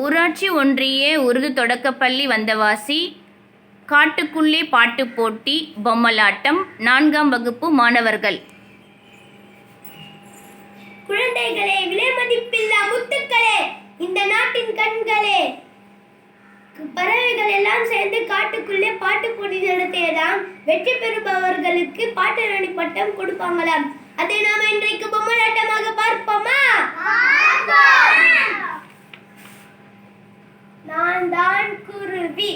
ஊராட்சி ஒன்றிய உருது தொடக்கப்பள்ளி வந்தவாசி காட்டுக்குள்ளே பாட்டு போட்டி பொம்மலாட்டம் நான்காம் வகுப்பு மாணவர்கள். குழந்தைகளே விலைமதிப்பில்லா முத்துக்களே இந்த நாட்டின் கண்களே. பறவைகள் எல்லாம் சேர்ந்து காட்டுக்குள்ளே பாட்டு போட்டி நடத்தியதாம் வெற்றி பெறுபவர்களுக்கு பாட்டு ராணி பட்டம் கொடுப்பாங்களாம். அதை நாம இன்றைக்கு பொம்மலாட்டமாக பார்ப்போமா. நான் தான் குருவி.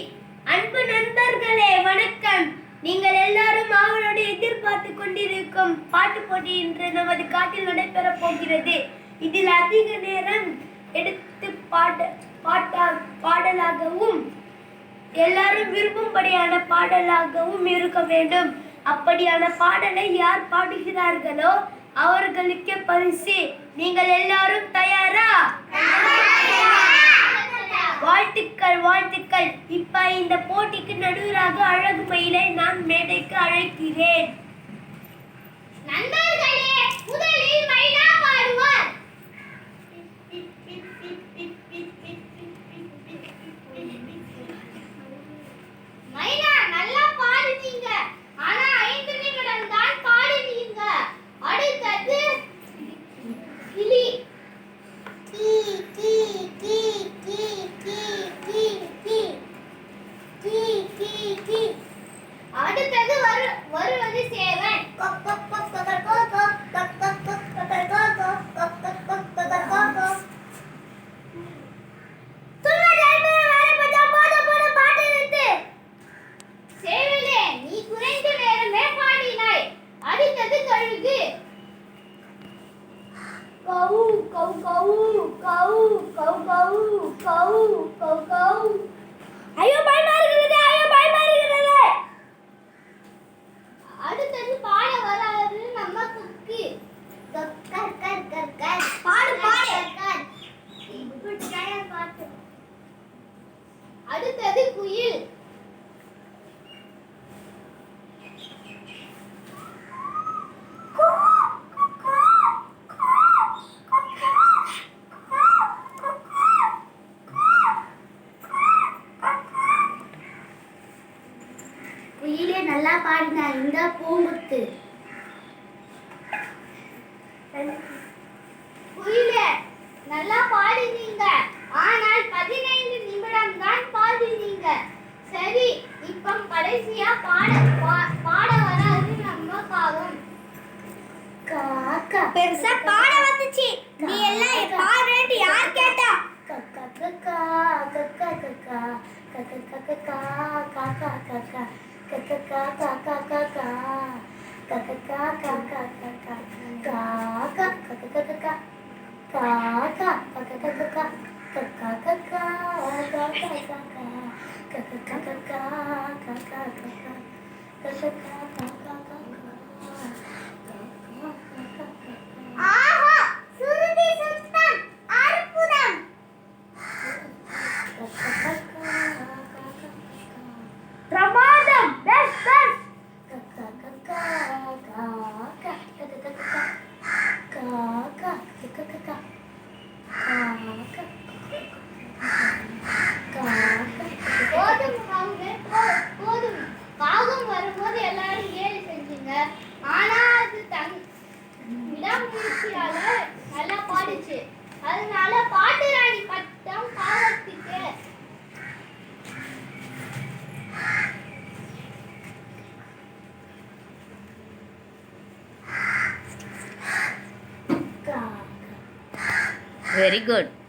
அன்பு நண்பர்களே வணக்கம். நீங்கள் எல்லாரும் அவளோடு எதிர்பார்த்து கொண்டிருக்கும் பாட்டு போட்டி இன்று நமது காட்டில் நடைபெறப் போகிறது. இதில் அதிக நேரம் எடுத்து பாட்டு பாட்டா பாடலாகவும் எல்லாரும் விரும்பும்படியான பாடலாகவும் இருக்க வேண்டும். அப்படியான பாடலை யார் பாடுகிறார்களோ அவர்களுக்கே பரிசு. நீங்கள் எல்லாரும் தயாரா? வாழ்த்துக்கள் வாழ்த்துக்கள். இப்ப இந்த போட்டிக்கு நடுவராக அழகு மயிலை நான் மேடைக்கு அழைக்கிறேன். ஒரு வருவது சேவை அடுத்தது குயில். குயிலே நல்லா பாடினா இந்த பூமுத்து. குயிலே நல்லா பாடினீங்க கடைசியா பாட பாட வராது நம்ம காகம் காக்கா பெருசா பாட வந்துச்சு நீ எல்லாம் பாடுறேன்னு யார் கேட்டா கக்கா கக்கா கக்கா கக்கா கக்கா கக்கா காக்கா கக்கா கக்கா காக்கா காக்கா கக்கா காக்கா காக்கா காக்கா கக்கா கக்கா காக்கா கக்கா கக்கா கக்கா கக்கா காக்கா காக்கா கக்கா கக்கா காக்கா காக்கா கக்கா காக்கா very good.